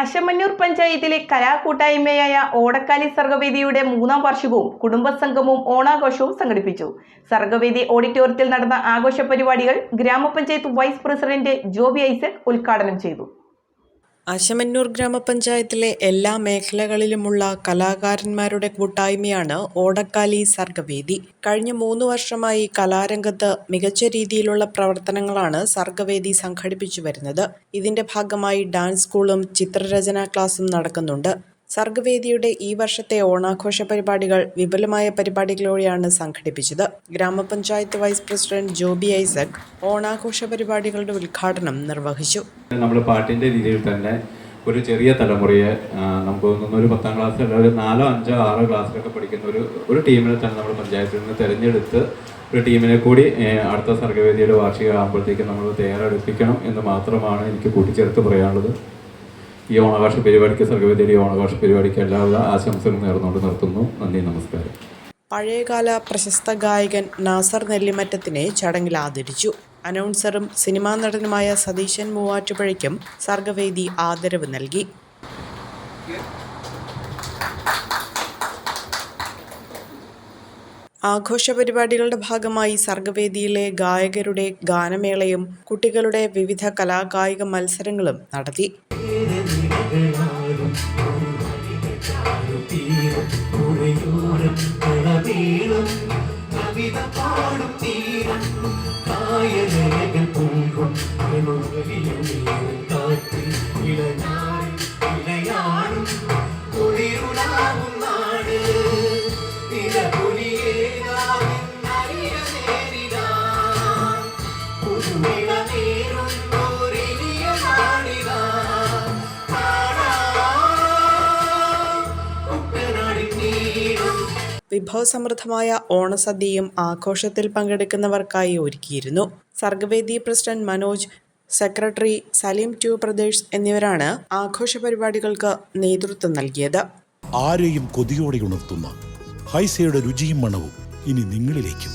അശമന്നൂർ പഞ്ചായത്തിലെ കലാകൂട്ടായ്മയായ ഓടക്കാലി സർഗവേദിയുടെ മൂന്നാം വാർഷികവും കുടുംബസംഗമവും ഓണാഘോഷവും സംഘടിപ്പിച്ചു. സർഗവേദി ഓഡിറ്റോറിയത്തിൽ നടന്ന ആഘോഷ പരിപാടികൾ ഗ്രാമപഞ്ചായത്ത് വൈസ് പ്രസിഡന്റ് ജോബി ഐസക് ഉദ്ഘാടനം ചെയ്തു. അശമന്നൂർ ഗ്രാമപഞ്ചായത്തിലെ എല്ലാ മേഖലകളിലുമുള്ള കലാകാരന്മാരുടെ കൂട്ടായ്മയാണ് ഓടക്കാലി സർഗവേദി. കഴിഞ്ഞ മൂന്ന് വർഷമായി കലാരംഗത്ത് മികച്ച രീതിയിലുള്ള പ്രവർത്തനങ്ങളാണ് സർഗവേദി സംഘടിപ്പിച്ചു വരുന്നത്. ഇതിന്റെ ഭാഗമായി ഡാൻസ് സ്കൂളും ചിത്രരചനാ ക്ലാസും നടക്കുന്നുണ്ട്. സർഗവേദിയുടെ ഈ വർഷത്തെ ഓണാഘോഷ പരിപാടികൾ വിപുലമായ പരിപാടികളോടെയാണ് സംഘടിപ്പിച്ചത്. ഗ്രാമപഞ്ചായത്ത് വൈസ് പ്രസിഡന്റ് ജോബി ഐസക് ഓണാഘോഷ പരിപാടികളുടെ ഉദ്ഘാടനം നിർവഹിച്ചു. നമ്മൾ പാട്ടിന്റെ രീതിയിൽ തന്നെ ഒരു ചെറിയ തലമുറയെ നമുക്ക് തോന്നുന്ന ഒരു പത്താം ക്ലാസ് അല്ല ഒരു നാലോ അഞ്ചോ ആറോ ക്ലാസ്സിലൊക്കെ പഠിക്കുന്ന ഒരു ഒരു ടീമിനെ തന്നെ നമ്മൾ പഞ്ചായത്തിൽ നിന്ന് തിരഞ്ഞെടുത്ത് ഒരു ടീമിനെ കൂടി അടുത്ത സർഗവേദിയുടെ വാർഷികമാകുമ്പോഴത്തേക്ക് നമ്മൾ തയ്യാറെടുപ്പിക്കണം എന്ന് മാത്രമാണ് എനിക്ക് കൂട്ടിച്ചേർത്ത് പറയാനുള്ളത്. ഈ ഓണാഘോഷ പരിപാടിക്ക് സർഗവേദിയുടെ ഈ ഓണാഘോഷ പരിപാടിക്ക് എല്ലാവിധ ആശംസകളും നേർന്നുകൊണ്ട് നിർത്തുന്നു. നന്ദി നമസ്കാരം. പഴയകാല പ്രശസ്ത ഗായകൻ നാസർ നെല്ലിമറ്റത്തിനെ ചടങ്ങിൽ ആദരിച്ചു. അനൗൺസറും സിനിമാ നടനുമായ സതീശൻ മൂവാറ്റുപുഴയ്ക്കും സർഗവേദി ആദരവ് നൽകി. ആഘോഷ പരിപാടികളുടെ ഭാഗമായി സർഗവേദിയിലെ ഗായകരുടെ ഗാനമേളയും കുട്ടികളുടെ വിവിധ കലാകായിക മത്സരങ്ങളും നടത്തി. കായലേകൾ പൂങ്കും കാറ്റിൽ ഇളനാടി ഇളയാടും കുളിരുളാകും നാട്. നീരും വിഭവസമൃദ്ധമായ ഓണസദ്യയും ആഘോഷത്തിൽ പങ്കെടുക്കുന്നവർക്കായി ഒരുക്കിയിരുന്നു. സർഗവേദി പ്രസിഡന്റ് മനോജ് സെക്രട്ടറി സലീം ടു പ്രദേശ് എന്നിവരാണ് ആഘോഷ പരിപാടികൾക്ക് നേതൃത്വം നൽകിയത്. ആരെയും കൊതിയോടെ ഉണർത്തുന്ന ഹൈസയുടെ രുചിയും മണവും ഇനി നിങ്ങളിലേക്കും.